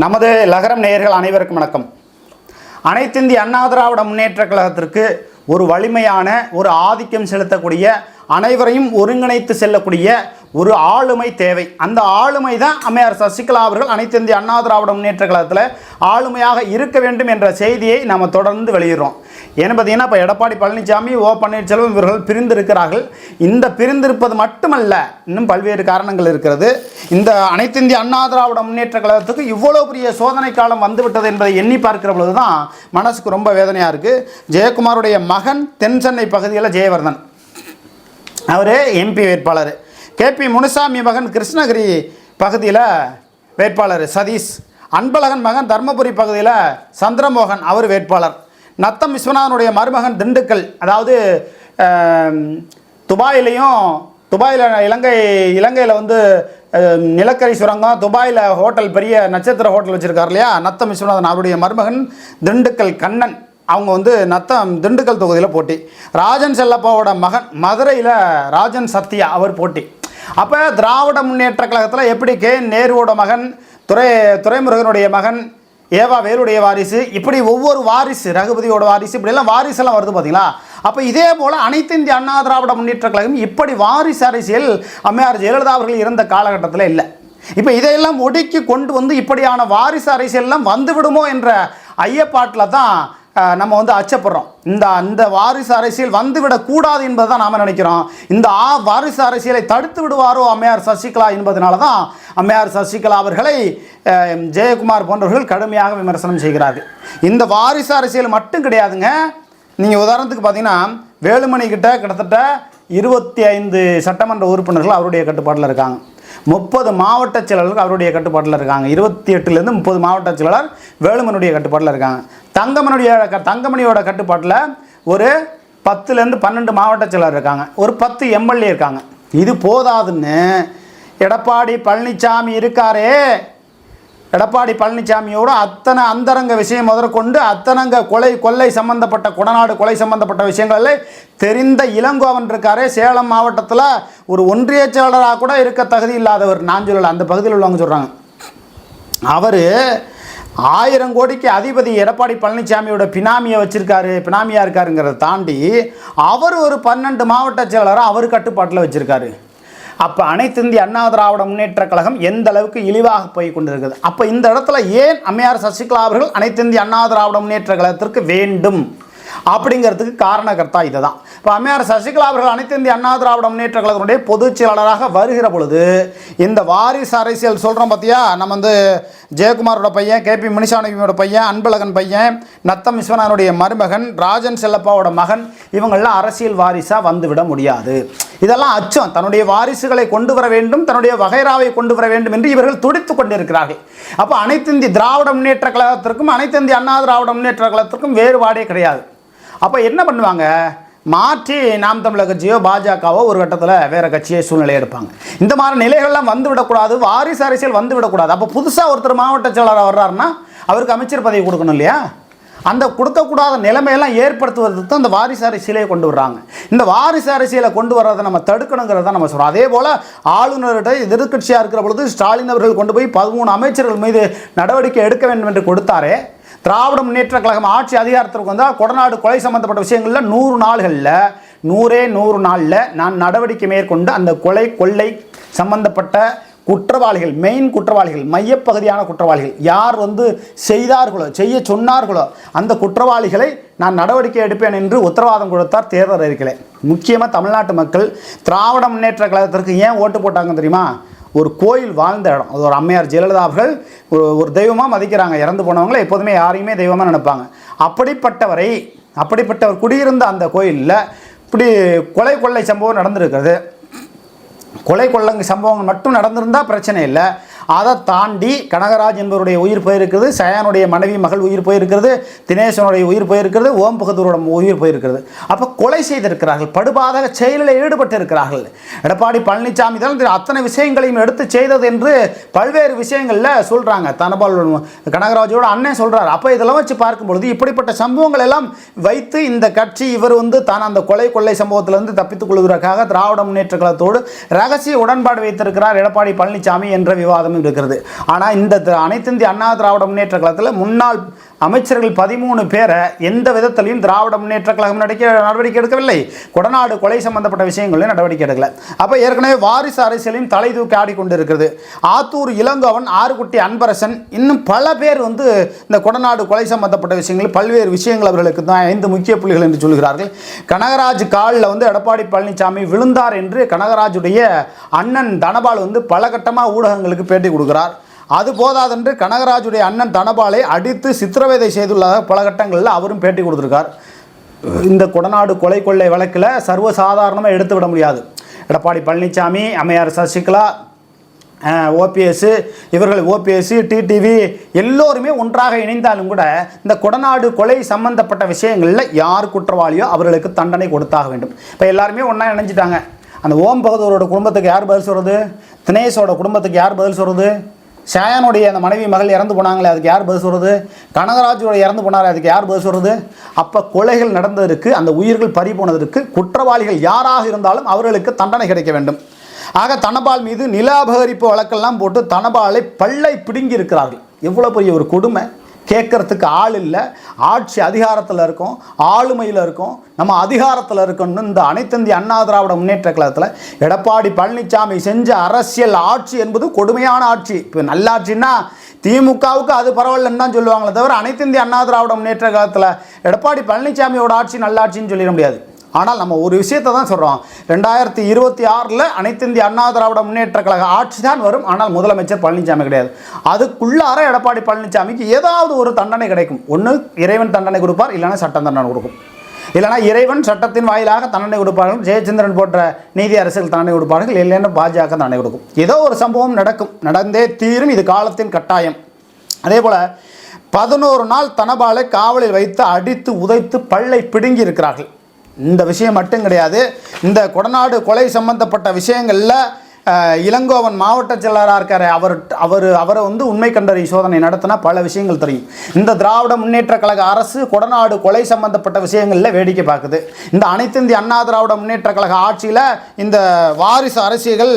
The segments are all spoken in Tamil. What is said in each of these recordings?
நமது லகரம் நேயர்கள் அனைவருக்கும் வணக்கம். அனைத்திந்திய அண்ணா திராவிட முன்னேற்ற கழகத்திற்கு ஒரு வலிமையான ஒரு ஆதிக்கம் செலுத்தக்கூடிய அனைவரையும் ஒருங்கிணைத்து செல்லக்கூடிய ஒரு ஆளுமை தேவை. அந்த ஆளுமை தான் அம்மையார் சசிகலா அவர்கள் அனைத்து இந்திய அண்ணா திராவிட முன்னேற்ற கழகத்தில் ஆளுமையாக இருக்க வேண்டும் என்ற செய்தியை நாம் தொடர்ந்து வெளியிடுறோம். ஏன்னு பார்த்தீங்கன்னா இப்போ எடப்பாடி பழனிசாமி ஓ பன்னீர்செல்வம் இவர்கள் பிரிந்திருக்கிறார்கள். இந்த பிரிந்திருப்பது மட்டுமல்ல இன்னும் பல்வேறு காரணங்கள் இருக்கிறது. இந்த அனைத்து இந்திய அண்ணா திராவிட முன்னேற்ற கழகத்துக்கு இவ்வளோ பெரிய சோதனை காலம் வந்துவிட்டது என்பதை எண்ணி பார்க்கிற பொழுது தான் மனசுக்கு ரொம்ப வேதனையாக இருக்குது ஜெயக்குமாருடைய மகன் தென் சென்னை பகுதியில் ஜெயவர்தன். அவர் எம்பி வேட்பாளர். கேபி முனுசாமி மகன் கிருஷ்ணகிரி பகுதியில் வேட்பாளர் சதீஷ். அன்பழகன் மகன் தர்மபுரி பகுதியில் சந்திரமோகன் அவர் வேட்பாளர். நத்தம் விஸ்வநாதனுடைய மருமகன் திண்டுக்கல் அதாவது துபாயிலையும் துபாயில் இலங்கை இலங்கையில் வந்து நிலக்கரி சுரங்கம் துபாயில் ஹோட்டல் பெரிய நட்சத்திர ஹோட்டல் வச்சுருக்கார் இல்லையா? நத்தம் விஸ்வநாதன் அவருடைய மருமகன் திண்டுக்கல் கண்ணன். அவங்க வந்து நத்தம் திண்டுக்கல் தொகுதியில் போட்டி. ராஜன் செல்லப்பாவோட மகன் மதுரையில் ராஜன் சத்யா அவர் போட்டி. அப்போ திராவிட முன்னேற்ற கழகத்தில் எப்படி கே. நேருவோட மகன் துறை துரைமுருகனுடைய மகன் ஏவா வேலுடைய வாரிசு இப்படி ஒவ்வொரு வாரிசு ரகுபதியோட வாரிசு இப்படியெல்லாம் வாரிசெல்லாம் வருது பார்த்தீங்களா அப்போ இதே போல் அனைத்து இந்திய அண்ணா திராவிட முன்னேற்ற கழகம் இப்படி வாரிசு அரசியல் அம்மையார் ஜெயலலிதா அவர்கள் இருந்த காலகட்டத்தில் இல்லை. இப்போ இதையெல்லாம் ஒடுக்கி கொண்டு வந்து இப்படியான வாரிசு அரசியல்லாம் வந்துவிடுமோ என்ற ஐயப்பாட்டில் தான் நம்ம வந்து அச்சப்படுறோம். இந்த அந்த வாரிசு அரசியல் வந்துவிடக்கூடாது என்பதை தான் நாம் நினைக்கிறோம். இந்த ஆ வாரிசு அரசியலை தடுத்து விடுவாரோ அம்மையார் சசிகலா என்பதனால தான் அம்மையார் சசிகலா அவர்களை ஜெயக்குமார் போன்றவர்கள் கடுமையாக விமர்சனம் செய்கிறார்கள். இந்த வாரிசு அரசியல் மட்டும் கிடையாதுங்க. நீங்கள் உதாரணத்துக்கு பார்த்தீங்கன்னா வேலுமணி கிட்ட கிட்டத்தட்ட இருபத்தி ஐந்து சட்டமன்ற உறுப்பினர்கள் அவருடைய கட்டுப்பாட்டில் இருக்காங்க. முப்பது மாவட்ட செயலாளர்கள் அவருடைய கட்டுப்பாட்டில் இருக்காங்க. இருபத்தி எட்டுலேருந்து முப்பது மாவட்ட செயலாளர் வேலுமனுடைய கட்டுப்பாட்டில் இருக்காங்க. தங்கமனுடைய தங்கமணியோட கட்டுப்பாட்டில் ஒரு பத்துலேருந்து பன்னெண்டு மாவட்ட செயலாளர் இருக்காங்க. ஒரு பத்து எம்எல்ஏ இருக்காங்க. இது போதாதுன்னு எடப்பாடி பழனிசாமி இருக்காரே. எடப்பாடி பழனிசாமியோட அத்தனை அந்தரங்க விஷயம் முதற்கொண்டு அத்தனங்க கொலை கொள்ளை சம்பந்தப்பட்ட குடநாடு கொலை சம்பந்தப்பட்ட விஷயங்களில் தெரிந்த இளங்கோவன் இருக்காரே. சேலம் மாவட்டத்தில் ஒரு ஒன்றிய செயலராக கூட இருக்க தகுதி இல்லாதவர். நான் சொல்லலை அந்த பகுதியில் உள்ளவங்க சொல்கிறாங்க அவர் ஆயிரம் கோடிக்கு அதிபதி எடப்பாடி பழனிசாமியோட பினாமியை வச்சிருக்காரு பினாமியாக இருக்காருங்கிறத தாண்டி அவர் ஒரு பன்னெண்டு மாவட்ட செயலராக அவர் கட்டுப்பாட்டில் வச்சுருக்காரு. அப்போ அனைத்து இந்திய அண்ணா திராவிட முன்னேற்ற கழகம் எந்த அளவுக்கு இழிவாக போய் கொண்டிருக்குது? அப்போ இந்த இடத்துல ஏன் அம்மையார் சசிகலா அவர்கள் அனைத்து இந்திய அண்ணா திராவிட முன்னேற்ற கழகத்திற்கு வேண்டும்? அப்படிங்கிறதுக்கு காரணகர்த்தா இதுதான். இப்போ அம்மையார் சசிகலா அவர்கள் அனைத்து இந்திய அண்ணா திராவிட முன்னேற்ற கழகத்தினுடைய பொதுச் செயலாளராக வருகிற பொழுது இந்த வாரிசு அரசியல் சொல்கிறோம் பார்த்தியா நம்ம வந்து ஜெயக்குமாரோட பையன் கே பி முனிசாமியோட பையன் அன்பழகன் பையன் நத்தம் விஸ்வநாதனுடைய மருமகன் ராஜன் செல்லப்பாவோட மகன் இவங்கள்லாம் அரசியல் வாரிசாக வந்துவிட முடியாது. இதெல்லாம் அச்சம். தன்னுடைய வாரிசுகளை கொண்டு வர வேண்டும் தன்னுடைய வகைராவை கொண்டு வர வேண்டும் என்று இவர்கள் துடித்து கொண்டிருக்கிறார்கள். அப்போ அனைத்து இந்திய திராவிட முன்னேற்ற கழகத்திற்கும் அனைத்து இந்திய அண்ணா திராவிட முன்னேற்ற கழகத்திற்கும் வேறுபாடே கிடையாது. அப்போ என்ன பண்ணுவாங்க? மாற்றி நாம் தமிழர் கட்சியோ பாஜகவோ ஒரு கட்டத்தில் வேறு கட்சியை சூழ்நிலை எடுப்பாங்க. இந்த மாதிரி நிலைகள்லாம் வந்து விடக்கூடாது வாரிசு அரசியல் வந்துவிடக்கூடாது. அப்போ புதுசாக ஒருத்தர் மாவட்ட செயலாளர் வர்றாருன்னா அவருக்கு அமைச்சர் பதவி கொடுக்கணும் இல்லையா? அந்த கொடுக்கக்கூடாத நிலைமையெல்லாம் ஏற்படுத்துவதற்கு தான் இந்த வாரிசு அரசியலே கொண்டு வர்றாங்க. இந்த வாரிசு அரசியலை கொண்டு வர்றதை நம்ம தடுக்கணுங்கிறத நம்ம சொல்கிறோம் அதே போல் ஆளுநர்கிட்ட எதிர்க்கட்சியாக இருக்கிற பொழுது ஸ்டாலின் அவர்கள் கொண்டு போய் பதிமூணு அமைச்சர்கள் மீது நடவடிக்கை எடுக்க வேண்டும் என்று கொடுத்தாரே திராவிட முன்னேற்ற கழகம் ஆட்சி அதிகாரத்திற்கு வந்தால் கொடநாடு கொலை சம்பந்தப்பட்ட விஷயங்களில் நூறு நாள்களில் நூறே நூறு நாளில் நான் நடவடிக்கை மேற்கொண்டு அந்த கொலை கொள்ளை சம்பந்தப்பட்ட குற்றவாளிகள் மெயின் குற்றவாளிகள் மையப்பகுதியான குற்றவாளிகள் யார் வந்து செய்தார்களோ செய்ய சொன்னார்களோ அந்த குற்றவாளிகளை நான் நடவடிக்கை எடுப்பேன் என்று உத்தரவாதம் கொடுத்தார் தேர்தல் அறிக்கையில். முக்கியமாக தமிழ்நாட்டு மக்கள் திராவிட முன்னேற்ற கழகத்திற்கு ஏன் ஓட்டு போட்டாங்க தெரியுமா? ஒரு கோயில் வாழ்ந்த இடம். அது ஒரு அம்மையார் ஜெயலலிதா அவர்கள் ஒரு ஒரு தெய்வமாக மதிக்கிறாங்க. இறந்து போனவங்களை எப்போதுமே யாரையுமே தெய்வமாக நினைப்பாங்க. அப்படிப்பட்டவரை அப்படிப்பட்டவர் குடியிருந்த அந்த கோயிலில் இப்படி கொலை கொள்ளை சம்பவம் நடந்திருக்கிறது. கொலை கொள்ளங்க சம்பவங்கள் மட்டும் நடந்திருந்தால் பிரச்சனை இல்லை. அதை தாண்டி கனகராஜ் என்பவருடைய உயிர் போயிருக்கிறது சயானுடைய மனைவி மகள் உயிர் போயிருக்கிறது தினேசனுடைய உயிர் போயிருக்கிறது ஓம் பகதூரோட உயிர் போயிருக்கிறது. அப்போ கொலை செய்திருக்கிறார்கள் படுபாதக செயலில் ஈடுபட்டு இருக்கிறார்கள் எடப்பாடி பழனிசாமி தான் அத்தனை விஷயங்களையும் எடுத்து செய்தது என்று பல்வேறு விஷயங்களில் சொல்கிறாங்க தனபால் கனகராஜோட அண்ணன் சொல்கிறார் அப்போ இதெல்லாம் வச்சு பார்க்கும் பொழுது இப்படிப்பட்ட சம்பவங்கள் எல்லாம் வைத்து இந்த கட்சி இவர் வந்து தான் அந்த கொலை கொள்ளை சம்பவத்திலிருந்து தப்பித்துக் கொள்வதற்காக திராவிட முன்னேற்ற கழகத்தோடு ரகசிய உடன்பாடு வைத்திருக்கிறார் எடப்பாடி பழனிசாமி என்ற விவாதம் காலமும் இருக்கிறது. ஆனால் இந்த அனைத்திந்திய அண்ணா திராவிட முன்னேற்ற காலத்தில் முன்னாள் அமைச்சர்கள் பதிமூணு பேரை எந்த விதத்திலையும் திராவிட முன்னேற்ற கழகம் நடக்க நடவடிக்கை எடுக்கவில்லை. கொடநாடு கொலை சம்பந்தப்பட்ட விஷயங்களையும் நடவடிக்கை எடுக்கல. அப்போ ஏற்கனவே வாரிசு அரசியலையும் தலை தூக்கி ஆடிக்கொண்டிருக்கிறது ஆத்தூர் இளங்கோவன் ஆறுகுட்டி அன்பரசன் இன்னும் பல பேர் வந்து இந்த கொடநாடு கொலை சம்பந்தப்பட்ட விஷயங்கள் பல்வேறு விஷயங்கள் அவர்களுக்கு தான் ஐந்து முக்கிய புள்ளிகள் என்று சொல்கிறார்கள். கனகராஜ் காலில் வந்து எடப்பாடி பழனிசாமி விழுந்தார் என்று கனகராஜுடைய அண்ணன் தனபால் வந்து பல கட்டமாக ஊடகங்களுக்கு பேட்டி கொடுக்கிறார். அது போதாதென்று கனகராஜுடைய அண்ணன் தனபாலை அடித்து சித்திரவதை செய்துள்ளதாக பல கட்டங்களில் அவரும் பேட்டி கொடுத்துருக்கார். இந்த கொடநாடு கொலை கொள்ளை வழக்கில் சர்வசாதாரணமாக எடுத்து விட முடியாது. எடப்பாடி பழனிசாமி அம்மையார் சசிகலா ஓபிஎஸ் இவர்கள் ஓபிஎஸ் டிடிவி எல்லோருமே ஒன்றாக இணைந்தாலும் கூட இந்த கொடநாடு கொலை சம்பந்தப்பட்ட விஷயங்களில் யார் குற்றவாளியோ அவர்களுக்கு தண்டனை கொடுத்தாக வேண்டும். இப்போ எல்லாருமே ஒன்றா இணைஞ்சிட்டாங்க. அந்த ஓம் பகதூரோட குடும்பத்துக்கு யார் பதில் சொல்கிறது தினேஷோட குடும்பத்துக்கு யார் பதில் சொல்கிறது ஷாயானுடைய அந்த மனைவி மகள் இறந்து போனாங்களே அதுக்கு யார் பதில் சொல்கிறது கனகராஜோட இறந்து போனார் அதுக்கு யார் பதில் சொல்கிறது அப்போ கொலைகள் நடந்ததற்கு அந்த உயிர்கள் பறி போனதற்கு குற்றவாளிகள் யாராக இருந்தாலும் அவர்களுக்கு தண்டனை கிடைக்க வேண்டும். ஆக தனபால் மீது நில அபகரிப்பு வழக்கெல்லாம் போட்டு தனபாலை பல்லை பிடுங்கி இருக்கிறார்கள் எவ்வளோ பெரிய ஒரு கொடுமை. கேட்கறதுக்கு ஆள் இல்லை. ஆட்சி அதிகாரத்தில் இருக்கும். ஆளுமையில் இருக்கும். நம்ம அதிகாரத்தில் இருக்கணும்னு இந்த அனைத்திந்திய அண்ணா திராவிட முன்னேற்ற கழகத்தில் எடப்பாடி பழனிசாமி செஞ்ச அரசியல் ஆட்சி என்பது கொடுமையான ஆட்சி. இப்போ நல்லாட்சின்னா திமுகவுக்கு அது பரவாயில்லன்னு தான் சொல்லுவாங்களே தவிர அனைத்திந்திய அண்ணா திராவிட முன்னேற்ற காலத்தில் எடப்பாடி பழனிசாமியோட ஆட்சி நல்லாட்சின்னு சொல்லிட முடியாது. ஆனால் நம்ம ஒரு விஷயத்தை தான் சொல்கிறோம் ரெண்டாயிரத்தி இருபத்தி ஆறில் அனைத்து இந்திய அண்ணா திராவிட முன்னேற்ற கழக ஆட்சி தான் வரும். ஆனால் முதலமைச்சர் பழனிசாமி கிடையாது. அதுக்குள்ளார எடப்பாடி பழனிசாமிக்கு ஏதாவது ஒரு தண்டனை கிடைக்கும். ஒன்று இறைவன் தண்டனை கொடுப்பார் இல்லைன்னா சட்டம் தண்டனை கொடுக்கும். இல்லைனா இறைவன் சட்டத்தின் வாயிலாக தண்டனை கொடுப்பார்கள். ஜெயச்சந்திரன் போன்ற நீதி அரசியல் தண்டனை கொடுப்பார்கள். இல்லைன்னா பாஜக தண்டனை கொடுக்கும். ஏதோ ஒரு சம்பவம் நடக்கும். நடந்தே தீரும். இது காலத்தின் கட்டாயம். அதே போல் பதினோரு நாள் தனபாலை காவலில் வைத்து அடித்து உதைத்து பல்லை பிடுங்கி இருக்கிறார்கள். இந்த விஷயம் மட்டும் கிடையாது. இந்த கொடநாடு கொலை சம்பந்தப்பட்ட விஷயங்களில் இளங்கோவன் மாவட்ட செயலராக இருக்கார். அவர் அவர் அவரை வந்து உண்மை கண்டறி சோதனை நடத்தினா பல விஷயங்கள் தெரியும். இந்த திராவிட முன்னேற்ற கழக அரசு கொடநாடு கொலை சம்பந்தப்பட்ட விஷயங்களில் வேடிக்கை பார்க்குது. இந்த அனைத்து இந்திய அண்ணா திராவிட முன்னேற்ற கழக ஆட்சியில் இந்த வாரிசு அரசியல்கள்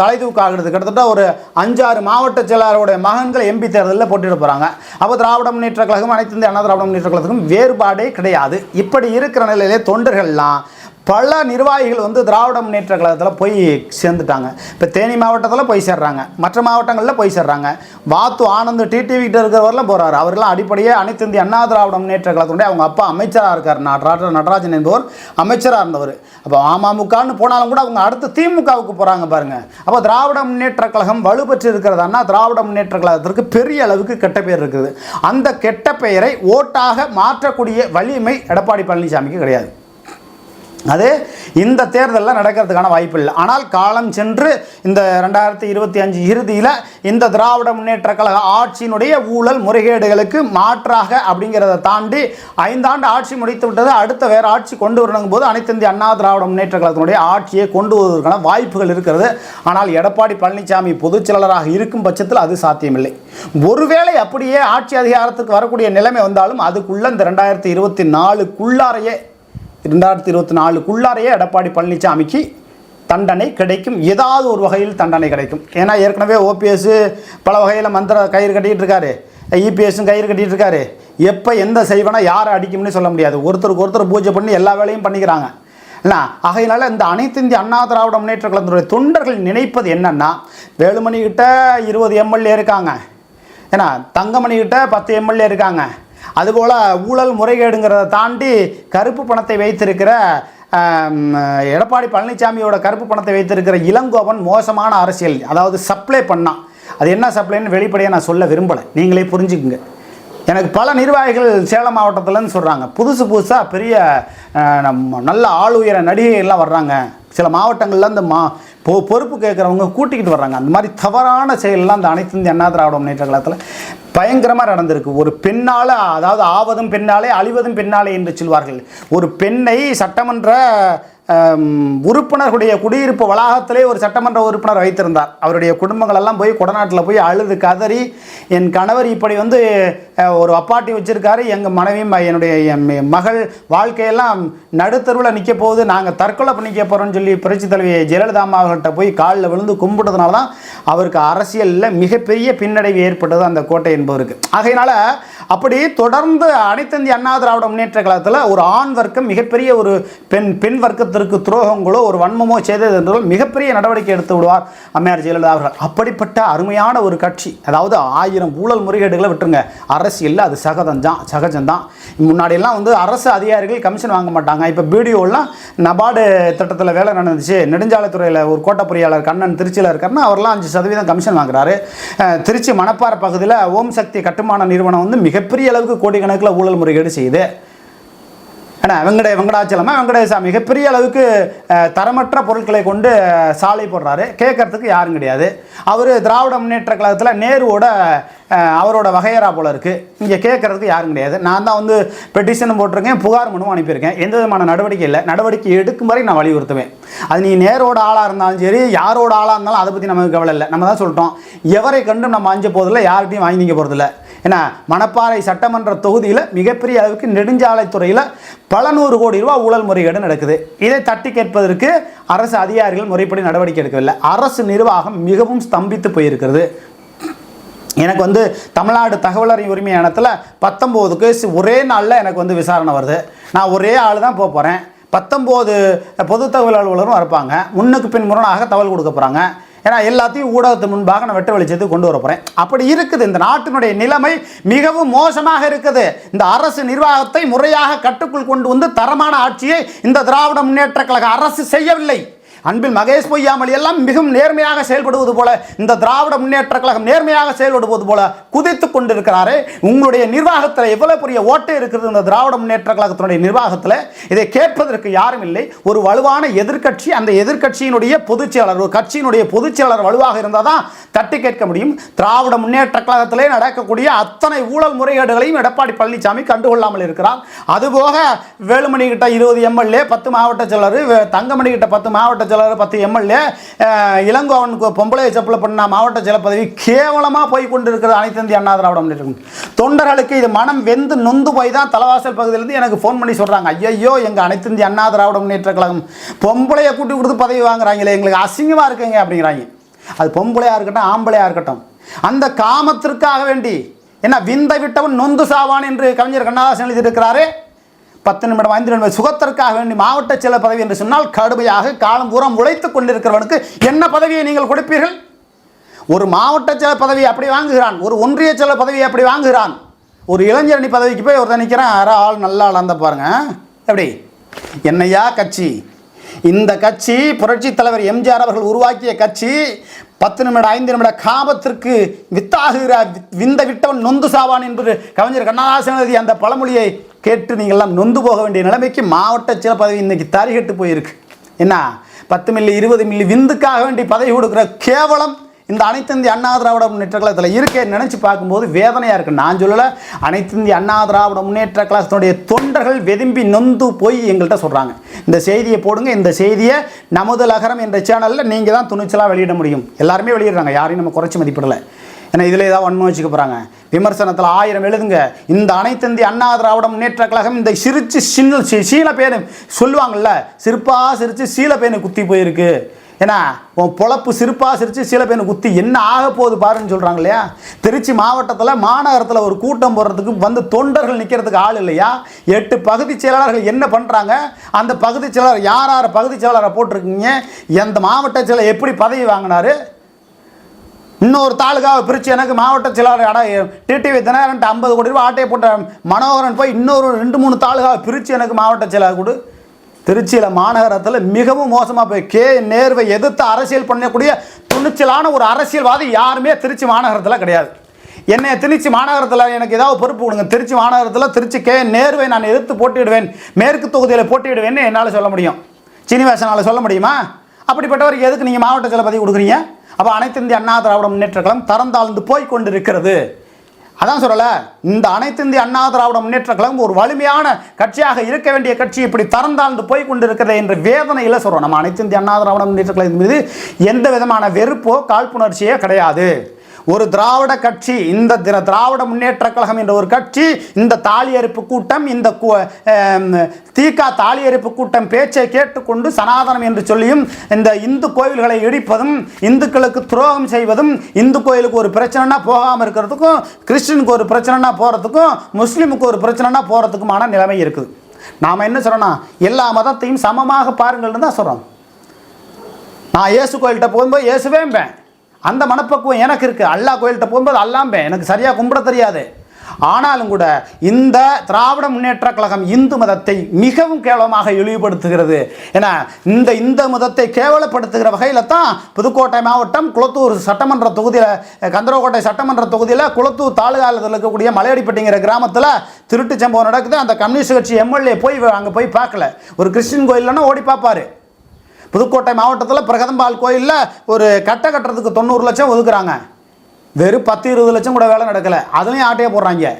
தலை தூக்காகிறது கிட்டத்தட்ட ஒரு அஞ்சாறு மாவட்ட செயலாளருடைய மகன்கள் எம்பி தேர்தலில் போட்டியிட போகிறாங்க அப்போ திராவிட முன்னேற்ற கழகம் அனைத்து இந்திய அண்ணா திராவிட முன்னேற்ற கழகத்துக்கும் வேறுபாடே கிடையாது. இப்படி இருக்கிற நிலையிலே தொண்டர்கள்லாம் பல நிர்வாகிகள் வந்து திராவிட முன்னேற்ற கழகத்தில் போய் சேர்ந்துட்டாங்க. இப்போ தேனி மாவட்டத்தில் போய் சேர்றாங்க. மற்ற மாவட்டங்களில் போய் சேர்றாங்க. வாத்து ஆனந்த் டிடிவி கிட்ட இருக்கிறவரெல்லாம் போகிறாரு அவரெல்லாம் அடிப்படையே அனைத்து இந்திய அண்ணா திராவிட முன்னேற்ற கழகத்துடைய அவங்க அப்பா அமைச்சராக இருக்கார். நடராஜ நடராஜன் என்பவர் அமைச்சராக இருந்தவர். அப்போ அமமுகன்னு போனாலும் கூட அவங்க அடுத்து திமுகவுக்கு போகிறாங்க பாருங்கள் அப்போ திராவிட முன்னேற்ற கழகம் வலுப்பெற்று இருக்கிறதுனா திராவிட முன்னேற்ற கழகத்திற்கு பெரிய அளவுக்கு கெட்ட பெயர் இருக்குது. அந்த கெட்ட பெயரை ஓட்டாக மாற்றக்கூடிய வலிமை எடப்பாடி பழனிசாமிக்கு கிடையாது. அது இந்த தேர்தலில் நடக்கிறதுக்கான வாய்ப்பு இல்லை ஆனால் காலம் சென்று இந்த ரெண்டாயிரத்தி இருபத்தி அஞ்சு இறுதியில் இந்த திராவிட முன்னேற்ற கழக ஆட்சியினுடைய ஊழல் முறைகேடுகளுக்கு மாற்றாக அப்படிங்கிறத தாண்டி ஐந்தாண்டு ஆட்சி முடித்து விட்டது அடுத்த வேறு ஆட்சி கொண்டு வரணுங்கும் போது அனைத்து இந்திய அண்ணா திராவிட முன்னேற்ற கழகத்தினுடைய ஆட்சியை கொண்டு வருவதற்கான வாய்ப்புகள் இருக்கிறது. ஆனால் எடப்பாடி பழனிசாமி பொதுச் செயலாளராக இருக்கும் பட்சத்தில் அது சாத்தியமில்லை. ஒருவேளை அப்படியே ஆட்சி அதிகாரத்துக்கு வரக்கூடிய நிலைமை வந்தாலும் அதுக்குள்ளே இந்த ரெண்டாயிரத்தி இருபத்தி நாலுக்குள்ளாரையே ரெண்டாயிரத்தி இருபத்தி நாலுக்குள்ளாரையே எடப்பாடி பழனிசாமிக்கு தண்டனை கிடைக்கும். ஏதாவது ஒரு வகையில் தண்டனை கிடைக்கும். ஏன்னா ஏற்கனவே ஓபிஎஸ் பல வகையில் மந்திர கயிறு கட்டிகிட்டு இருக்காரு. இபிஎஸும் கயிறு கட்டிகிட்டு இருக்காரு. எப்போ எந்த செய்வனா யாரை அடிக்கும்னு சொல்ல முடியாது. ஒருத்தருக்கு ஒருத்தர் பூஜை பண்ணி எல்லா வேலையும் பண்ணிக்கிறாங்க. என்ன ஆகையினால இந்த அனைத்து இந்திய அண்ணா திராவிட முன்னேற்ற கழகத்தினுடைய தொண்டர்கள் நினைப்பது என்னென்னா வேலுமணி கிட்ட இருபது எம்எல்ஏ இருக்காங்க. ஏன்னா தங்கமணி கிட்ட பத்து எம்எல்ஏ இருக்காங்க. அதுபோல் ஊழல் முறைகேடுங்கிறத தாண்டி கருப்பு பணத்தை வைத்திருக்கிற எடப்பாடி பழனிசாமியோட கருப்பு பணத்தை வைத்திருக்கிற இளங்கோவன் மோசமான அரசியல் அதாவது சப்ளை பண்ணான். அது என்ன சப்ளைன்னு வெளிப்படையாக நான் சொல்ல விரும்பலை. நீங்களே புரிஞ்சுக்குங்க. எனக்கு பல நிர்வாகிகள் சேலம் மாவட்டத்தில்னு சொல்கிறாங்க புதுசு புதுசாக பெரிய நம்ம நல்ல ஆளுயர நடிகைகள்லாம் வர்றாங்க. சில மாவட்டங்களில் இந்த மா பொ பொறுப்பு கேட்குறவங்க கூட்டிக்கிட்டு வர்றாங்க. அந்த மாதிரி தவறான செயல்லாம் அந்த அனைத்து இந்திய அண்ணா திராவிட முன்னேற்ற காலத்தில் பயங்கரமாக நடந்திருக்கு. ஒரு பெண்ணால் அதாவது ஆவதும் பெண்ணாலே அழிவதும் பெண்ணாலே என்று சொல்வார்கள். ஒரு பெண்ணை சட்டமன்ற உறுப்பினர்களுடைய குடியிருப்பு வளாகத்திலே ஒரு சட்டமன்ற உறுப்பினர் வைத்திருந்தார். அவருடைய குடும்பங்கள் எல்லாம் போய் கொடநாட்டில் போய் அழுது கதறி என் கணவர் இப்படி வந்து ஒரு அப்பாட்டி வச்சிருக்காரு எங்கள் மனைவியும் என்னுடைய என் மகள் வாழ்க்கையெல்லாம் நடுத்தருவில் நிற்க போகுது. நாங்கள் தற்கொலை பண்ணிக்க போகிறோம்னு சொல்லி புரட்சி தலைவி ஜெயலலிதா அம்மா அவர்கள்ட்ட போய் காலில் விழுந்து கும்பிட்டதுனால தான் அவருக்கு அரசியலில் மிகப்பெரிய பின்னடைவு ஏற்பட்டது அந்த கோட்டை என்பவருக்கு. ஆகையினால அப்படி தொடர்ந்து அனைத்திந்திய அண்ணா திராவிட முன்னேற்ற காலத்தில் ஒரு ஆண் வர்க்கம் மிகப்பெரிய ஒரு பெண் பெண் வர்க்கத்திற்கு துரோகங்களோ ஒரு வன்மமோ செய்தது என்றால் மிகப்பெரிய நடவடிக்கை எடுத்து விடுவார் அம்மையார் ஜெயலலிதா அவர்கள். அப்படிப்பட்ட அருமையான ஒரு கட்சி அதாவது ஆயிரம் ஊழல் முறைகேடுகளை விட்டுருங்க. அரசியலில் அது சகஜம்தான் சகஜம்தான். முன்னாடியெல்லாம் வந்து அரசு அதிகாரிகள் கமிஷன் வாங்க மாட்டாங்க. இப்போ பிடிஓலாம் நபார்டு திட்டத்தில் வேலை நடந்துச்சு. நெடுஞ்சாலைத்துறையில் ஒரு கோட்ட பொறியாளர் கண்ணன் திருச்சியில் இருக்காருன்னா அவர்லாம் அஞ்சு சதவீதம் கமிஷன் வாங்குறாரு. திருச்சி மணப்பாறை பகுதியில் ஓம் சக்தி கட்டுமான நிறுவனம் வந்து மிகப்பெரிய அளவுக்கு கோடிக்கணக்கில் ஊழல் முறைகேடு செய்யுது. ஆனால் வெங்கடே வெங்கடாச்சலமாக வெங்கடேசா மிகப்பெரிய அளவுக்கு தரமற்ற பொருட்களை கொண்டு சாலை போடுறாரு. கேட்கறதுக்கு யாரும் கிடையாது. அவர் திராவிட முன்னேற்ற கழகத்தில் நேருவோட அவரோட வகையரா போல இருக்குது இங்கே கேட்குறதுக்கு யாரும் கிடையாது. நான் தான் வந்து பெட்டிஷனும் போட்டிருக்கேன் புகார் மனுவும் அனுப்பியிருக்கேன். எந்த விதமான நடவடிக்கை இல்லை. நடவடிக்கை எடுக்கும் வரை நான் வலியுறுத்துவேன். அது நீ நேரோட ஆளாக இருந்தாலும் சரி யாரோட ஆளாக இருந்தாலும் அதை பற்றி நமக்கு கவலை இல்லை. நம்ம தான் சொல்லிட்டோம். எவரை கண்டும் நம்ம அஞ்ச போதில்லை யார்கிட்டையும் வாங்கி நிற்க போகிறதில்ல ஏன்னா மணப்பாறை சட்டமன்ற தொகுதியில் மிகப்பெரிய அளவுக்கு நெடுஞ்சாலைத்துறையில் பல நூறு கோடி ரூபாய் ஊழல் முறைகேடு நடக்குது. இதை தட்டி கேட்பதற்கு அரசு அதிகாரிகள் முறைப்படி நடவடிக்கை எடுக்கவில்லை. அரசு நிர்வாகம் மிகவும் ஸ்தம்பித்து போயிருக்கிறது. எனக்கு வந்து தமிழ்நாடு தகவல் அறிவு உரிமை இனத்தில் பத்தொம்போது கேஸ் ஒரே நாளில் எனக்கு வந்து விசாரணை வருது. நான் ஒரே ஆள் தான் போக போகிறேன் பத்தொம்போது பொது தகவல் அலுவலரும் இருப்பாங்க. முன்னுக்கு பின் முரணாக தகவல் கொடுக்க போகிறாங்க ஏன்னா எல்லாத்தையும் ஊடகத்து முன்பாக நான் வெட்ட வெளிச்சத்துக்கு கொண்டு வர போகிறேன் அப்படி இருக்குது. இந்த நாட்டினுடைய நிலைமை மிகவும் மோசமாக இருக்குது. இந்த அரசு நிர்வாகத்தை முறையாக கட்டுக்குள் கொண்டு வந்து தரமான ஆட்சியை இந்த திராவிட முன்னேற்ற கழக அரசு செய்யவில்லை. அன்பில் மகேஷ் பொய்யாமல் எல்லாம் மிகவும் நேர்மையாக செயல்படுவது போல இந்த திராவிட முன்னேற்ற கழகம் நேர்மையாக செயல்படுவது போல குதித்து கொண்டிருக்கிறாரே. உங்களுடைய நிர்வாகத்தில் எவ்வளவு பெரிய ஓட்டை இருக்கிறது இந்த திராவிட முன்னேற்ற கழகத்தினுடைய நிர்வாகத்தில்? இதை கேட்பதற்கு யாரும் இல்லை. ஒரு வலுவான எதிர்க்கட்சி அந்த எதிர்க்கட்சியினுடைய பொதுச்செயலர் ஒரு கட்சியினுடைய பொதுச்செயலர் வலுவாக இருந்தால் தான் தட்டி கேட்க முடியும். திராவிட முன்னேற்ற கழகத்திலே நடக்கக்கூடிய அத்தனை ஊழல் முறைகேடுகளையும் எடப்பாடி பழனிசாமி கண்டுகொள்ளாமல் இருக்கிறார். அதுபோக வேலுமணி கிட்ட இருபது எம்எல்ஏ பத்து மாவட்ட செயலர் தங்கமணி கிட்ட பத்து மாவட்ட செயலாளர் பத்து எம்எல்ஏ இளங்கோவன் பொம்பளை செப்பல பண்ண மாவட்ட செயலர் பதவி கேவலமாக போய் கொண்டிருக்கிறது அனைத்து இந்திய அண்ணா திராவிட தொண்டர்களுக்கு இது மனம் வெந்து நொந்து போய் தான் தலைவாசல் பகுதியிலேருந்து எனக்கு ஃபோன் பண்ணி சொல்கிறாங்க ஐயையோ எங்கள் அனைத்து இந்திய அண்ணா திராவிட முன்னேற்ற கழகம் பொம்பளையை கூட்டி கொடுத்து பதவி வாங்குறாங்களே எங்களுக்கு அசிங்கமாக இருக்குங்க அப்படிங்கிறாங்க. அது பொம்பளையாக இருக்கட்டும் ஆம்பளையாக இருக்கட்டும். அந்த காமத்திற்காக வேண்டி என்ன விந்தை விட்டவன் நொந்து சாவான் என்று கவிஞர் கண்ணதாசன் எழுதியிருக்கிறாரு பத்து நிமிடம் ஐந்து நிமிடம் சுகத்திற்காக வேண்டி மாவட்ட செயலர் பதவி என்று சொன்னால் கடுமையாக காலம் பூரா உழைத்துக் கொண்டிருக்கிறவனுக்கு என்ன பதவியை நீங்கள் கொடுப்பீர்கள்? ஒரு மாவட்ட செயலர் பதவி அப்படி வாங்குகிறான் ஒரு ஒன்றிய செயலர் பதவியை அப்படி வாங்குகிறான். ஒரு இளைஞரணி பதவிக்கு போய் ஒருத்தன் நிற்கிறான் யாரோ ஆள் நல்ல ஆள் அந்த பாருங்க. எப்படி? என்னையா கட்சி? இந்த கட்சி புரட்சி தலைவர் எம்ஜிஆர் அவர்கள் உருவாக்கிய கட்சி பத்து நிமிட ஐந்து நிமிட காமத்திற்கு வித்தாகுகிற விந்த விட்டவன் நொந்து சாவான் என்று கவிஞர் கண்ணதாசன் எழுதிய அந்த பழமொழியை கேட்டு நீங்கள்லாம் நொந்து போக வேண்டிய நிலைமைக்கு மாவட்ட சில பதவி இன்னைக்கு தரிகட்டு போயிருக்கு. என்ன? பத்து மில்லி இருபது மில்லி விந்துக்காக வேண்டி பதவி கொடுக்குற கேவலம் இந்த அனைத்து இந்திய அண்ணா திராவிட முன்னேற்ற கழகத்தில் இருக்கே நினச்சி பார்க்கும்போது வேதனையாக இருக்குது நான் சொல்லலை அனைத்து இந்திய அண்ணா திராவிட முன்னேற்ற கழகத்தினுடைய தொண்டர்கள் வெதும்பி நொந்து போய் எங்கள்கிட்ட சொல்கிறாங்க இந்த செய்தியை போடுங்க இந்த செய்தியை நமது லகரம் என்ற சேனலில் நீங்கள் தான் துணிச்சலாக வெளியிட முடியும். எல்லாருமே வெளியிடுறாங்க யாரையும் நம்ம குறைச்சி மதிப்பிடலை. ஏன்னா இதில் ஏதாவது வன்மம் வச்சுக்க போகிறாங்க விமர்சனத்தில் ஆயிரம் எழுதுங்க. இந்த அனைத்து இந்திய அண்ணா திராவிட முன்னேற்ற கழகம் இந்த சிரிச்சு சின்ன சி- சீல பேனு சொல்லுவாங்கல்ல சிரிப்பாக சிரித்து சீல பேனு குத்தி போயிருக்கு. ஏன்னா உன் பொழப்பு சிரிப்பாக சிரித்து சில பேர் குத்தி என்ன ஆக போகுது பாருன்னு சொல்கிறாங்க இல்லையா திருச்சி மாவட்டத்தில் மாநகரத்தில் ஒரு கூட்டம் போடுறதுக்கு வந்து தொண்டர்கள் நிற்கிறதுக்கு ஆள் இல்லையா? எட்டு பகுதி செயலாளர்கள் என்ன பண்ணுறாங்க அந்த பகுதி செயலாளர் யார் யார் பகுதி செயலாளரை போட்டிருக்கீங்க? எந்த மாவட்ட செயலர் எப்படி பதவி வாங்கினாரு? இன்னொரு தாலுகாவை பிரித்து எனக்கு மாவட்ட செயலாளர் அடா டிடிவி தினகரன் ஐம்பது கோடி ரூபாய் ஆட்டையை போட்ட மனோகரன் போய் இன்னொரு ரெண்டு மூணு தாலுகாவை பிரித்து எனக்கு மாவட்ட செயலாளர் கொடு. திருச்சியில் மாநகரத்தில் மிகவும் மோசமாக போய் கே நேர்வை எதிர்த்து அரசியல் பண்ணக்கூடிய துணிச்சலான ஒரு அரசியல்வாதி யாருமே திருச்சி மாநகரத்தில் கிடையாது. என்னை திருச்சி மாநகரத்தில் எனக்கு ஏதாவது பொறுப்பு கொடுங்க. திருச்சி மாநகரத்தில் திருச்சி கே நேர்வை நான் எதிர்த்து போட்டியிடுவேன். மேற்கு தொகுதியில் போட்டியிடுவேன்னு என்னால் சொல்ல முடியும். சீனிவாசனால் சொல்ல முடியுமா? அப்படிப்பட்டவருக்கு எதுக்கு நீங்கள் மாவட்ட பதிவு கொடுக்குறீங்க? அப்போ அனைத்து இந்திய அண்ணா திராவிட முன்னேற்ற கழகம் தரந்தாழ்ந்து போய் கொண்டிருக்கிறது. அதான் சொல்லல இந்த அனைத்து இந்திய அண்ணா திராவிட முன்னேற்ற கழகம் ஒரு வலிமையான கட்சியாக இருக்க வேண்டிய கட்சி இப்படி தரம் தாழ்ந்து போய் கொண்டிருக்கிறது என்ற வேதனையில் சொல்கிறோம் நம்ம அனைத்து இந்திய அண்ணா திராவிட முன்னேற்ற கழகம் மீது எந்த விதமான வெறுப்போ காழ்ப்புணர்ச்சியோ கிடையாது. ஒரு திராவிட கட்சி இந்த திராவிட முன்னேற்ற கழகம் என்ற ஒரு கட்சி இந்த தாலி கூட்டம் இந்த தீகா தாலி கூட்டம் பேச்சை கேட்டுக்கொண்டு சனாதனம் என்று சொல்லியும் இந்த இந்து கோயில்களை இடிப்பதும் இந்துக்களுக்கு துரோகம் செய்வதும் இந்து கோயிலுக்கு ஒரு பிரச்சனைனா போகாமல் இருக்கிறதுக்கும் கிறிஸ்டினுக்கு ஒரு பிரச்சனைனா போகிறதுக்கும் முஸ்லீமுக்கு ஒரு பிரச்சனைனா போகிறதுக்குமான நிலைமை இருக்குது. நாம் என்ன சொல்கிறோன்னா எல்லா மதத்தையும் சமமாக பாருங்கள்னு தான் சொல்கிறோம் நான் இயேசு கோயில்கிட்ட போகும்போது இயேசுவேம்பேன் அந்த மனப்பக்குவம் எனக்கு இருக்குது அல்லா கோயில்கிட்ட போகும்போது அல்லாம்பேன் எனக்கு சரியாக கும்பிட தெரியாது. ஆனாலும் கூட இந்த திராவிட முன்னேற்ற கழகம் இந்து மதத்தை மிகவும் கேவலமாக இழிவுபடுத்துகிறது. ஏன்னா இந்த இந்த மதத்தை கேவலப்படுத்துகிற வகையில் தான் புதுக்கோட்டை மாவட்டம் குளத்தூர் சட்டமன்ற தொகுதியில் கந்தரவக்கோட்டை சட்டமன்ற தொகுதியில் குளத்தூர் தாலுகாலத்தில் இருக்கக்கூடிய மலையடிப்பட்டிங்கிற கிராமத்தில் திருட்டு சம்பவம் நடக்குது. அந்த கம்யூனிஸ்ட் கட்சி எம்எல்ஏ போய் அங்கே போய் பார்க்கல. ஒரு கிறிஸ்டின் கோயில்லன்னா ஓடி பார்ப்பாரு. புதுக்கோட்டை மாவட்டத்தில் பிரகதம்பால் கோயிலில் ஒரு கட்டை கட்டுறதுக்கு தொண்ணூறு லட்சம் ஒதுக்குறாங்க. வெறும் பத்து இருபது லட்சம் கூட வேலை நடக்கலை. அதுலேயும் ஆட்டையே போடுறாங்க.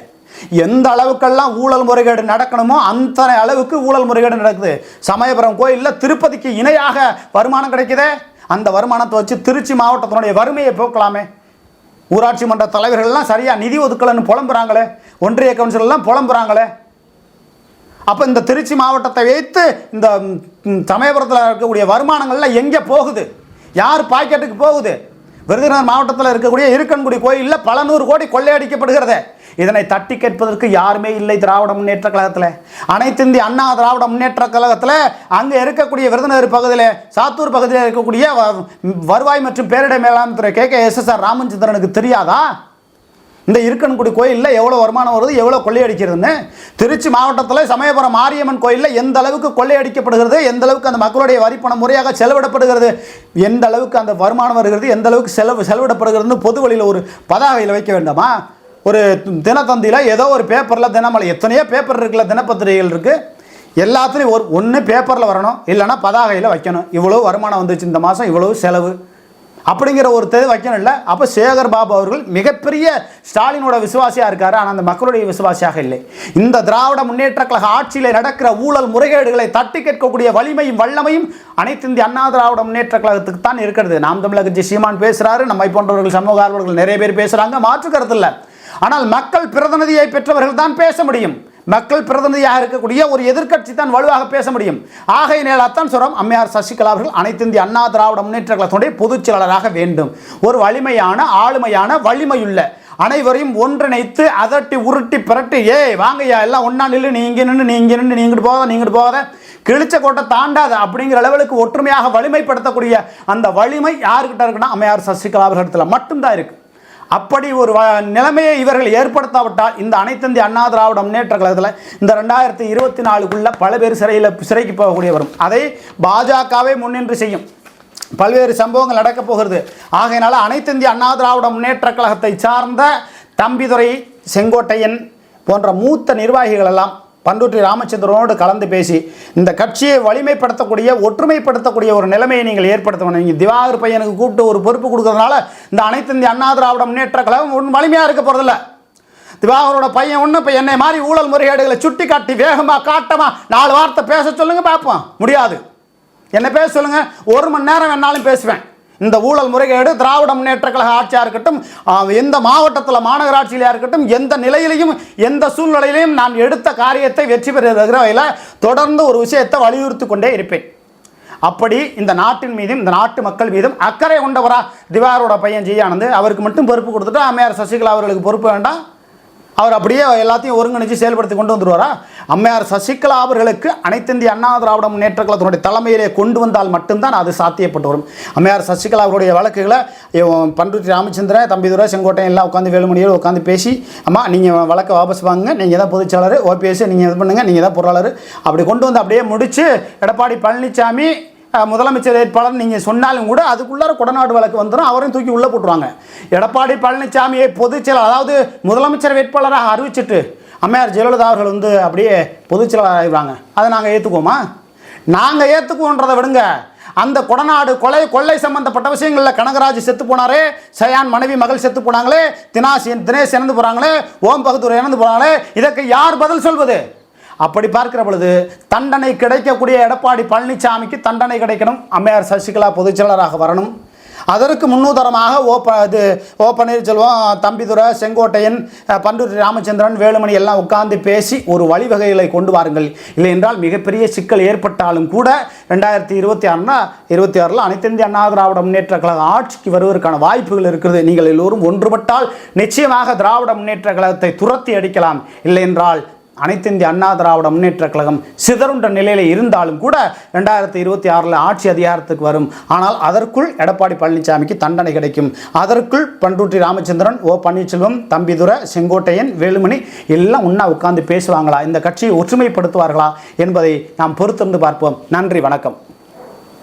எந்த அளவுக்கெல்லாம் ஊழல் முறைகேடு நடக்கணுமோ அந்த அளவுக்கு ஊழல் முறைகேடு நடக்குது. சமயபுரம் கோயிலில் திருப்பதிக்கு இணையாக வருமானம் கிடைக்குதே? அந்த வருமானத்தை வச்சு திருச்சி மாவட்டத்தினுடைய வறுமையை போக்கலாமே. ஊராட்சி மன்ற தலைவர்கள்லாம் சரியாக நிதி ஒதுக்கலன்னு புலம்புறாங்களே? ஒன்றிய கவுன்சிலெல்லாம் புலம்புறாங்களே? அப்போ இந்த திருச்சி மாவட்டத்தை வைத்து இந்த சமயபுரத்தில் இருக்கக்கூடிய வருமானங்கள்லாம் எங்கே போகுது? யார் பாக்கெட்டுக்கு போகுது? விருதுநகர் மாவட்டத்தில் இருக்கக்கூடிய இருக்கன்குடி கோயிலில் பல நூறு கோடி கொள்ளையடிக்கப்படுகிறது. இதனை தட்டி கேட்பதற்கு யாருமே இல்லை திராவிட முன்னேற்ற கழகத்தில். அனைத்து இந்திய அண்ணா திராவிட முன்னேற்ற கழகத்தில் அங்கே இருக்கக்கூடிய விருதுநகர் பகுதியில் சாத்தூர் பகுதியில் இருக்கக்கூடிய வ- வருவாய் மற்றும் பேரிடர் மேலாண்மை துறை K K S S R ராமச்சந்திரனுக்கு தெரியாதா? இந்த இருக்கன்குடி கோயிலில் எவ்வளோ வருமானம் வருது எவ்வளோ கொள்ளையடிக்கிறதுன்னு? திருச்சி மாவட்டத்தில் சமயபுரம் மாரியம்மன் கோயிலில் எந்த அளவுக்கு கொள்ளையடிக்கப்படுகிறது எந்த அளவுக்கு அந்த மக்களுடைய வரிப்பணம் முறையாக செலவிடப்படுகிறது எந்த அளவுக்கு அந்த வருமானம் வருகிறது எந்த அளவுக்கு செலவு செலவிடப்படுகிறதுன்னு பொது வழியில் ஒரு பதாகையில் வைக்க வேண்டாமா? ஒரு தினத்தந்தியில் ஏதோ ஒரு பேப்பரில் தினமலை எத்தனையோ பேப்பர் இருக்குல்ல தினப்பத்திரிகைகள் இருக்குது எல்லாத்துலேயும் ஒரு ஒன்று பேப்பரில் வரணும் இல்லைன்னா பதாகையில் வைக்கணும். இவ்வளோ வருமானம் வந்துச்சு இந்த மாதம் இவ்வளோ செலவு. அப்படிங்கிற ஒரு தெளிவு வைக்கணும் இல்லை. அப்போ சேகர் பாபு அவர்கள் மிகப்பெரிய ஸ்டாலினோட விசுவாசியாக இருக்கார். ஆனால் அந்த மக்களுடைய விசுவாசியாக இல்லை. இந்த திராவிட முன்னேற்ற கழக ஆட்சியில் நடக்கிற ஊழல் முறைகேடுகளை தட்டி கேட்கக்கூடிய வலிமையும் வல்லமையும் அனைத்து இந்திய அண்ணா திராவிட முன்னேற்ற கழகத்துக்கு தான் இருக்கிறது. நாம் தமிழக கட்சி சீமான் பேசுகிறாரு நம்மை போன்றவர்கள் சமூக ஆர்வலர்கள் நிறைய பேர் பேசுகிறாங்க மாற்று கருத்து இல்லை. ஆனால் மக்கள் பிரதிநிதியை பெற்றவர்கள் தான் பேச முடியும். மக்கள் பிரதிநிதியாக இருக்கக்கூடிய ஒரு எதிர்க்கட்சி தான் வலுவாக பேச முடியும். ஆகையினால்தான் சொல்கிறோம் அம்மையார் சசிகலா அவர்கள் அனைத்து இந்திய அண்ணா திராவிட முன்னேற்ற கழகத்தினுடைய பொதுச் செயலாளராக வேண்டும். ஒரு வலிமையான ஆளுமையான வலிமையுள்ள அனைவரையும் ஒன்றிணைத்து அதட்டி உருட்டி பிரட்டி ஏய் வாங்கய்யா எல்லாம் ஒன்றா நில்லு நீ இங்கே நின்று நீ இங்கே நின்று நீ இங்கிட்டு போகாத நீ போகாத. கிழிச்ச கோட்டை தாண்டாத அப்படிங்கிற லெவலுக்கு ஒற்றுமையாக வலிமைப்படுத்தக்கூடிய அந்த வலிமை யாருக்கிட்ட இருக்குன்னா அம்மையார் சசிகலா அவர்களிடத்தில் மட்டும்தான் இருக்குது அப்படி ஒரு நிலைமையை இவர்கள் ஏற்படுத்தாவிட்டால் இந்த அனைத்தந்தி அண்ணா திராவிட முன்னேற்ற கழகத்தில் இந்த ரெண்டாயிரத்தி இருபத்தி நாலுக்குள்ள பல பேர் சிறையில் சிறைக்கு போகக்கூடிய வரும். அதை பாஜகவே முன்னின்று செய்யும். பல்வேறு சம்பவங்கள் நடக்கப் போகிறது. ஆகையினால அனைத்து இந்திய அண்ணா திராவிட முன்னேற்ற கழகத்தை சார்ந்த தம்பிதுரை செங்கோட்டையன் போன்ற மூத்த நிர்வாகிகள் எல்லாம் பண்ருட்டி ராமச்சந்திரனோடு கலந்து பேசி இந்த கட்சியை வலிமைப்படுத்தக்கூடிய ஒற்றுமைப்படுத்தக்கூடிய ஒரு நிலைமையை நீங்கள் ஏற்படுத்தணும். நீங்கள் திவாகர் பையனுக்கு கூப்பிட்டு ஒரு பொறுப்பு கொடுக்கறதுனால இந்த அனைத்து இந்திய அண்ணா திராவிட முன்னேற்ற கழகம் ஒன்றும் வலிமையாக இருக்க போகிறதில்ல திவாகரோட பையன் ஒன்று இப்போ என்னை மாதிரி ஊழல் முறைகேடுகளை சுட்டி காட்டி வேகமாக காட்டமா நாலு வார்த்தை பேச சொல்லுங்கள் பார்ப்போம். முடியாது. என்ன பேச சொல்லுங்கள் ஒரு மணி நேரம் வேணாலும் பேசுவேன். இந்த ஊழல் முறைகேடு திராவிட முன்னேற்ற கழக ஆட்சியாக இருக்கட்டும் எந்த மாவட்டத்தில் மாநகராட்சியிலையாக இருக்கட்டும் எந்த நிலையிலையும் எந்த சூழ்நிலையிலையும் நான் எடுத்த காரியத்தை வெற்றி பெறுகிற வகையில் தொடர்ந்து ஒரு விஷயத்தை வலியுறுத்தி கொண்டே இருப்பேன். அப்படி இந்த நாட்டின் மீதும் இந்த நாட்டு மக்கள் மீதும் அக்கறை கொண்டவரா திவாரோட பையன் ஜெயானந்து அவருக்கு மட்டும் பொறுப்பு கொடுத்துட்டு அம்மையார் சசிகலா அவர்களுக்கு பொறுப்பு வேண்டாம். அவர் அப்படியே எல்லாத்தையும் ஒருங்கிணைச்சு செயல்படுத்தி கொண்டு வந்துடுவாரா? அம்மையார் சசிகலா அவர்களுக்கு அனைத்திந்திய அண்ணா திராவிட முன்னேற்ற கழகத்தினுடைய தலைமையிலே கொண்டு வந்தால் மட்டும்தான் அது சாத்தியப்பட்டு வரும். அம்மையார் சசிகலா அவருடைய வழக்குகளை இவன் பண்ருட்டி ராமச்சந்திரன் தம்பிதுரை செங்கோட்டையன் எல்லாம் உட்காந்து வேலுமணியோடு உட்காந்து பேசி அம்மா நீங்கள் வழக்கை வாபஸ் வாங்க நீங்கள் தான் பொதுச்செயலாளர் ஓபிஎஸ் நீங்கள் இது பண்ணுங்கள் நீங்கள் தான் பொருளாளர் அப்படி கொண்டு வந்து அப்படியே முடித்து எடப்பாடி பழனிசாமி முதலமைச்சர் வேட்பாளர் நீங்கள் சொன்னாலும் கூட அதுக்குள்ளார கொடநாடு வழக்கு வந்துடும் அவரையும் தூக்கி உள்ளே போட்டுருவாங்க. எடப்பாடி பழனிசாமியை பொதுச் செயலர் அதாவது முதலமைச்சர் வேட்பாளராக அறிவிச்சிட்டு அம்மையார் ஜெயலலிதா அவர்கள் வந்து அப்படியே பொதுச் செயலாளர் ஆகிடுவாங்க அதை நாங்கள் ஏற்றுக்குவோமா நாங்கள் ஏற்றுக்குவோன்றதை விடுங்க. அந்த கொடநாடு கொலை கொள்ளை சம்பந்தப்பட்ட விஷயங்களில் கனகராஜ் செத்து போனாரே சயான் மனைவி மகள் செத்து போனாங்களே தினாஸ் தினேஷ் இறந்து போகிறாங்களே ஓம் பகதூர் இறந்து போனாங்களே இதற்கு யார் பதில் சொல்வது? அப்படி பார்க்கிற பொழுது தண்டனை கிடைக்கக்கூடிய எடப்பாடி பழனிசாமிக்கு தண்டனை கிடைக்கணும். அம்மையார் சசிகலா பொதுச்செயலராக வரணும். அதற்கு முன்னுதாரணமாக ஓ ப இது ஓ பன்னீர்செல்வம் தம்பிதுரை செங்கோட்டையன் பண்டூர் பண்டூரி ராமச்சந்திரன் வேலுமணி எல்லாம் உட்கார்ந்து பேசி ஒரு வழிவகைகளை கொண்டு வாருங்கள். இல்லை என்றால் மிகப்பெரிய சிக்கல் ஏற்பட்டாலும் கூட ரெண்டாயிரத்தி இருபத்தி ஆறுனா இருபத்தி ஆறில் அனைத்து இந்திய அண்ணா திராவிட முன்னேற்ற கழக ஆட்சிக்கு வருவதற்கான வாய்ப்புகள் இருக்கிறது. நீங்கள் எல்லோரும் ஒன்றுபட்டால் நிச்சயமாக திராவிட முன்னேற்ற கழகத்தை துரத்தி அடிக்கலாம். இல்லை என்றால் அனைத்து இந்திய அண்ணா திராவிட முன்னேற்ற கழகம் சிதறுண்ட நிலையில் இருந்தாலும் கூட ரெண்டாயிரத்தி இருபத்தி ஆறில் ஆட்சி அதிகாரத்துக்கு வரும். ஆனால் அதற்குள் எடப்பாடி பழனிசாமிக்கு தண்டனை கிடைக்கும். அதற்குள் பண்டூட்டி ராமச்சந்திரன் ஓ பன்னீர்செல்வம் தம்பிதுரை செங்கோட்டையன் வேலுமணி எல்லாம் உண்ணா உட்கார்ந்து பேசுவாங்களா? இந்த கட்சியை ஒற்றுமைப்படுத்துவார்களா? என்பதை நாம் பொறுத்திருந்து பார்ப்போம். நன்றி வணக்கம்.